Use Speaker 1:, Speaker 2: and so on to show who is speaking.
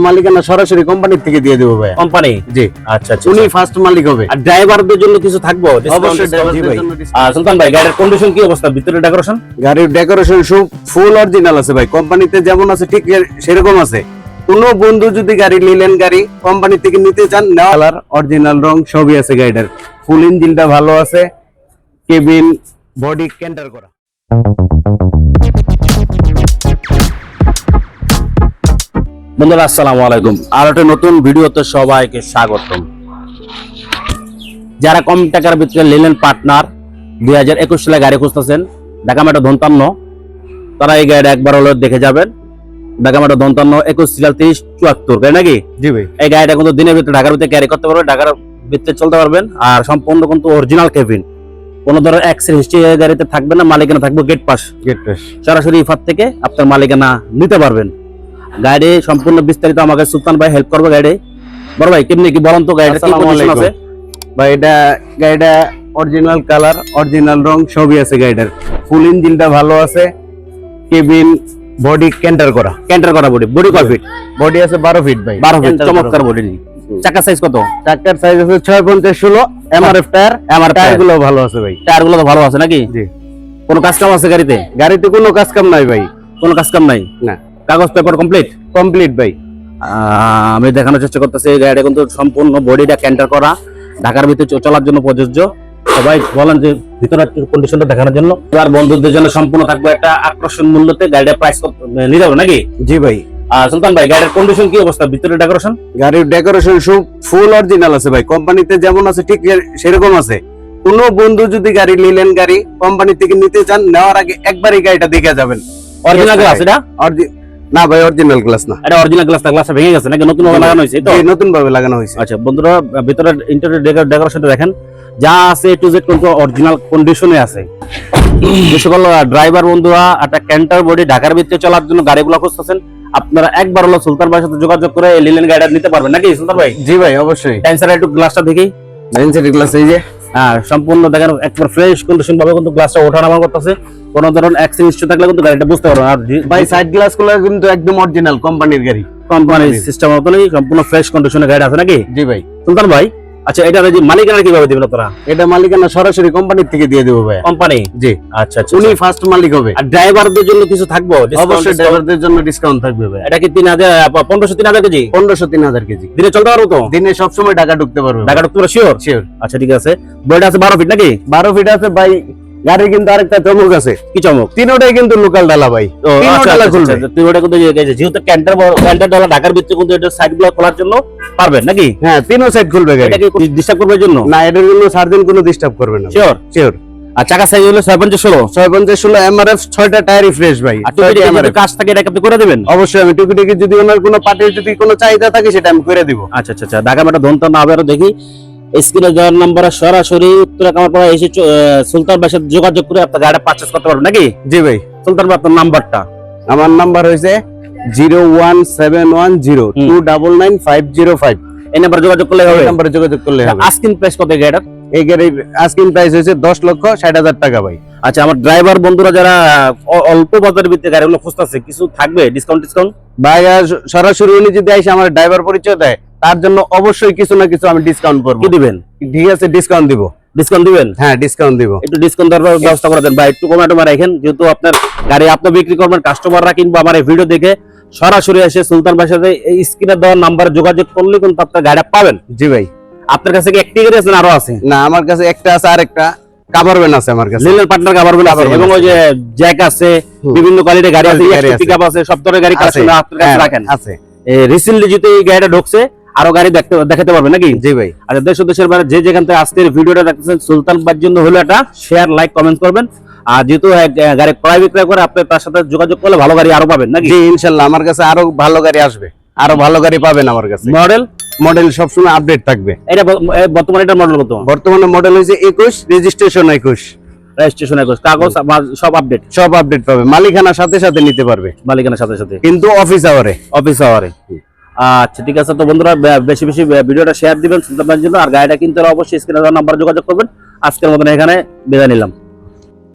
Speaker 1: মালিকানা সরাসরি কোম্পানির থেকে দিয়ে দেবো ভাই।
Speaker 2: কোম্পানি
Speaker 1: জি।
Speaker 2: আচ্ছা আচ্ছা
Speaker 1: উনি ফার্স্ট মালিক হবে।
Speaker 2: আর ড্রাইভারদের জন্য কিছু থাকব?
Speaker 1: অবশ্যই
Speaker 2: ভাই। সুলতান ভাই গাড়ির কন্ডিশন কি অবস্থা? ভিতরে ডেকোরেশন
Speaker 1: গাড়ির ডেকোরেশন সব ফুল অরিজিনাল আছে ভাই। কোম্পানিতে যেমন আছে ঠিক সেরকম আছে। কোনো বন্ধু যদি গাড়ি নিলেন গাড়ি কোম্পানি থেকে নিতে চান নেওয়ার অরিজিনাল রং সবই আছে গাড়িটার। ফুল ইঞ্জিনটা ভালো আছে। কেবিন বডি ক্যান্টার করা।
Speaker 2: বন্ধুরা আসসালামু আলাইকুম। আর একটা নতুন ভিডিওতে সবাইকে স্বাগতম। যারা কম টাকার ভিতরে নিলেন পার্টনার দুই হাজার একুশ সালে গাড়ি খুঁজতেছেন ঢাকা মেট্রো ধন্তান্ন তারা এই গাড়িটা একবার হলো দেখে যাবেন। ঢাকা মেট্রো ধন্তান্ন একুশ সাল তিরিশ চুয়াত্তর গাড়ি নাকি? এই গাড়িটা কিন্তু দিনের ভিতরে ঢাকার ভিতরে ক্যারি করতে পারবেন ঢাকার ভিতরে চলতে পারবেন আর সম্পূর্ণ কিন্তু অরিজিনাল কেবিন কোনো ধরনের অ্যাক্সিডেন্ট হিস্ট্রি গাড়িতে থাকবে না মালিকানা থাকবে গেট পাস
Speaker 1: গেট ফ্রেশ
Speaker 2: সরাসরি ইফাত থেকে আপনার মালিকানা নিতে পারবেন। গাড়ি সম্পূর্ণ বিস্তারিত আমাকে সুলতান ভাই হেল্প করবে গাড়ি। বড় ভাই কেমনি কি বলেন তো গাড়িটা কি
Speaker 1: আসসালামু
Speaker 2: আছে?
Speaker 1: ভাই এটা গাড়িটা অরিজিনাল কালার অরিজিনাল রং সবই আছে গাড়িটার। ফুল ইঞ্জিনটা ভালো আছে। কেবিন বডি ক্যান্টার করা।
Speaker 2: ক্যান্টার করা বডি বডি কয় ফিট
Speaker 1: বডি আছে বারো ফিট ভাই।
Speaker 2: বারো ফিট চমৎকার বডি চাকা সাইজ কত?
Speaker 1: চাকার সাইজ আছে ছয় পঞ্চাশ ষোলো এমআরএফ টায়ার
Speaker 2: আমার
Speaker 1: টায়ারগুলো ভালো আছে ভাই।
Speaker 2: টায়ারগুলো তো ভালো আছে নাকি?
Speaker 1: জি।
Speaker 2: কোনো কাজ কাম আছে গাড়িতে?
Speaker 1: গাড়িতে কোনো কাজ কাম নাই ভাই।
Speaker 2: কোনো কাজ কাম নাই?
Speaker 1: না।
Speaker 2: কাগজ পেপার কমপ্লিট
Speaker 1: কমপ্লিট ভাই।
Speaker 2: আমি দেখানোর চেষ্টা করতেছি এই গাড়িটা কিন্তু সম্পূর্ণ বডিটা ক্যান্টার করা ঢাকার ভিতরে চলার জন্য প্রযোজ্য। সবাই বলেন যে ভিতরে কন্ডিশনটা দেখানোর জন্য। আর বন্ধুদের জন্য সম্পূর্ণ থাকবে একটা আকর্ষণ মূল্যতে গাড়িটা প্রাইস নিয়ে যাব নাকি?
Speaker 1: জি ভাই।
Speaker 2: সুলতান ভাই গাড়ির কন্ডিশন কি অবস্থা? ভিতরে ডেকোরেশন
Speaker 1: গাড়ির ডেকোরেশন সব ফুল অরিজিনাল আছে ভাই। কোম্পানিতে যেমন আছে ঠিক সেরকম আছে। কোনো বন্ধু যদি গাড়ি নিলেন গাড়ি কোম্পানি থেকে নিতে চান নেওয়ার আগে একবারই গাড়িটা দেখে যাবেন।
Speaker 2: অরিজিনাল। এটা?
Speaker 1: Orgi- না ভাই অরিজিনাল গ্লাস না।
Speaker 2: এটা অরিজিনাল গ্লাস গ্লাসটা ভেঙে গেছে নাকি? নতুন ভাবে লাগানো হয়েছে? তো?
Speaker 1: নতুন ভাবে লাগানো হয়েছে।
Speaker 2: আচ্ছা বন্ধুরা ভিতরে ইন্টারনেট ডেকোরেশনটা দেখেন। যা আছে টু জেড কিন্তু অরিজিনাল কন্ডিশনে আছে। যে সকল ড্রাইভার বন্ধুরা একটা ক্যান্টার বডি ঢাকার ভিতরে চলার জন্য গাড়িগুলো খুঁজতেছেন আপনারা একবার হলো সুলতান ভাইয়ের সাথে যোগাযোগ করে লিলেন গাড়িটা নিতে পারবেন। নাকি সুলতান ভাই?
Speaker 1: জি ভাই অবশ্যই।
Speaker 2: ট্যান্সার একটু গ্লাসটা দেখি।
Speaker 1: গ্লাস এই যে।
Speaker 2: হ্যাঁ সম্পূর্ণ দেখেন একবার ফ্রেশ কন্ডিশন ভাবে কিন্তু গ্লাসটা ওঠানামা করতেছে। কোনো ধরনের অ্যাক্সিডেন্ট ইস্যু থাকলে কিন্তু গাড়িটা বুঝতে পারবেন। আর
Speaker 1: ভাই সাইড গ্লাসগুলো কিন্তু একদম অরিজিনাল কোম্পানির গাড়ি। কোম্পানির
Speaker 2: সিস্টেম মতনই সম্পূর্ণ ফ্রেশ কন্ডিশনে গাড়ি আছে নাকি?
Speaker 1: জি ভাই।
Speaker 2: সুলতান ভাই আচ্ছা এটা যে মালিকানা কীভাবে দিবেন আপনারা?
Speaker 1: এটা মালিকানা সরাসরি কোম্পানির থেকে দিয়ে দেবো ভাই
Speaker 2: কোম্পানি
Speaker 1: জি।
Speaker 2: আচ্ছা আচ্ছা
Speaker 1: উনি
Speaker 2: আচ্ছা।
Speaker 1: ফার্স্ট মালিক হবে।
Speaker 2: আর ড্রাইভারদের জন্য কিছু থাকব?
Speaker 1: অবশ্যই ড্রাইভারদের জন্য ডিসকাউন্ট থাকবে ভাই
Speaker 2: এটা কি তিন হাজার পনেরোশো তিন হাজার কেজি?
Speaker 1: পনেরোশো তিন হাজার কেজি।
Speaker 2: দিনে চলতে পারব তো?
Speaker 1: দিনে সব সময় টাকা ঢুকতে পারবে
Speaker 2: ঢাকা ঢুকতে পারবে? শিওর
Speaker 1: শিওর
Speaker 2: আচ্ছা ঠিক আছে। বইটা আছে বারো ফিট নাকি?
Speaker 1: বারো ফিট আছে ভাই গাড়ির কিন্তু আরেকটা চমক আছে।
Speaker 2: কি চমক?
Speaker 1: তিনোটাই কিন্তু লোকাল ডালা ভাই।
Speaker 2: আচ্ছা,
Speaker 1: ডালা
Speaker 2: আচ্ছা। আচ্ছা, কিন্তু যেহেতু ক্যান্টার ক্যান্টার ডালা ঢাকার ভিতরে কিন্তু এটা সাইডগুলো খোলার জন্য পারবেন নাকি?
Speaker 1: হ্যাঁ তিনও সাইড খুলবে গাড়ি।
Speaker 2: ডিস্টার্ব করবে এর জন্য?
Speaker 1: না এটার জন্য সার্জেন কোনো ডিস্টার্ব করবে না।
Speaker 2: শিওর
Speaker 1: শিওর
Speaker 2: আর চাকা সাইজ হলো ছয় পঞ্চাশ ষোলো?
Speaker 1: ছয় পঞ্চাশ ষোলো এমআরএফ ছয়টা টায়ারই ফ্রেশ ভাই।
Speaker 2: আর টুকি
Speaker 1: ছয়টা
Speaker 2: যদি কাজ থাকে এটা আপনি করে দেবেন?
Speaker 1: অবশ্যই আমি টুকি টুকি যদি ওনার কোনো পার্টির যদি কোনো চাহিদা থাকে সেটা আমি করে দিব।
Speaker 2: আচ্ছা আচ্ছা আচ্ছা ঢাকা মেটা ধনতা না আবারও দেখি। স্ক্রিনে দেওয়ার নাম্বারে সরাসরি উত্তরা কামারপাড়া এসে সুলতান ভাইয়ের সাথে যোগাযোগ করে আপনার গাড়িটা পারচেস করতে পারবেন নাকি?
Speaker 1: জি ভাই।
Speaker 2: সুলতান ভাই আপনার নাম্বারটা?
Speaker 1: আমার নাম্বার হয়েছে zero one seven one zero two double nine five zero five.
Speaker 2: এই নাম্বারে যোগাযোগ করলে হবে?
Speaker 1: নাম্বারে যোগাযোগ করলে হবে।
Speaker 2: আস্কিন প্রাইস কত গাড়িটার?
Speaker 1: এই গাড়ির আস্কিং প্রাইস হয়েছে দশ লক্ষ ষাট হাজার টাকা ভাই।
Speaker 2: আচ্ছা আমার ড্রাইভার বন্ধুরা যারা অল্প বাজারের ভিতরে গাড়িগুলো খুঁজতেছে কিছু থাকবে? ডিসকাউন্ট ডিসকাউন্ট
Speaker 1: ভাই সরাসরি উনি যদি এসে আমার ড্রাইভার পরিচয় দেয় তার জন্য অবশ্যই কিছু না কিছু আমি ডিসকাউন্ট করব।
Speaker 2: দিবেন?
Speaker 1: ঠিক আছে ডিসকাউন্ট দিব।
Speaker 2: ডিসকাউন্ট দিবেন?
Speaker 1: হ্যাঁ ডিসকাউন্ট দিব।
Speaker 2: একটু ডিসকাউন্ট দেওয়ার ব্যবস্থা করে দেন। ভাই একটু কমে টমে রাখেন। যেহেতু আপনার গাড়ি আপনি বিক্রি করবেন কাস্টমাররা কিংবা আমার এই ভিডিও দেখে সরাসরি এসে সুলতান ভাইয়ের সাথে স্ক্রিনে দেওয়ার নাম্বারে যোগাযোগ করলে কিন্তু আপনার গাড়িটা পাবেন।
Speaker 1: জি ভাই।
Speaker 2: আপনার কাছে কি একটি গাড়ি আছে আরও আছে?
Speaker 1: না আমার কাছে একটা আছে আর একটা আছে আমার কাছে।
Speaker 2: লিলের পার্টনার কাভার আছে। এবং ওই যে জ্যাক আছে বিভিন্ন কোয়ালিটির গাড়ি আছে। পিকআপ সব ধরনের গাড়ি
Speaker 1: আছে।
Speaker 2: আপনার কাছে
Speaker 1: হ্যাঁ,
Speaker 2: রাখেন।
Speaker 1: আছে।
Speaker 2: রিসেন্টলি যেহেতু এই গাড়িটা ঢুকছে আরও গাড়ি দেখতে দেখাতে পারবে নাকি?
Speaker 1: জি ভাই।
Speaker 2: আচ্ছা দেশ দেশের বাইরে যে যেখান থেকে আজকের ভিডিওটা দেখতেছেন সুলতান ভাইয়ের জন্য হলো একটা শেয়ার লাইক কমেন্ট করবেন। আর যেহেতু গাড়ি ক্রয় বিক্রয় করে আপনি তার সাথে যোগাযোগ করলে ভালো গাড়ি আরও পাবেন নাকি?
Speaker 1: জি ইনশাল্লাহ আমার কাছে আরও ভালো গাড়ি আসবে। আরও ভালো গাড়ি পাবেন আমার কাছে।
Speaker 2: মডেল
Speaker 1: মডেল সবসময় আপডেট থাকবে।
Speaker 2: এটা বর্তমানে এটার মডেল কত?
Speaker 1: বর্তমানে মডেল হয়েছে একুশ রেজিস্ট্রেশন একুশ।
Speaker 2: রেজিস্ট্রেশন কাগজ সব আপডেট
Speaker 1: সব আপডেট পাবে। মালিকানা সাথে সাথে নিতে পারবে।
Speaker 2: মালিকানার সাথে সাথে?
Speaker 1: কিন্তু অফিস আওয়ারে
Speaker 2: অফিস আওয়ারে আচ্ছা ঠিক আছে। তো বন্ধুরা বেশি বেশি ভিডিওটা শেয়ার দিবেন, শুনতে জন্য। আর গাড়িটা কিনতে অবশ্যই স্ক্রিনে নাম্বার যোগাযোগ করবেন। আজকের মতন এখানে বিদায় নিলাম।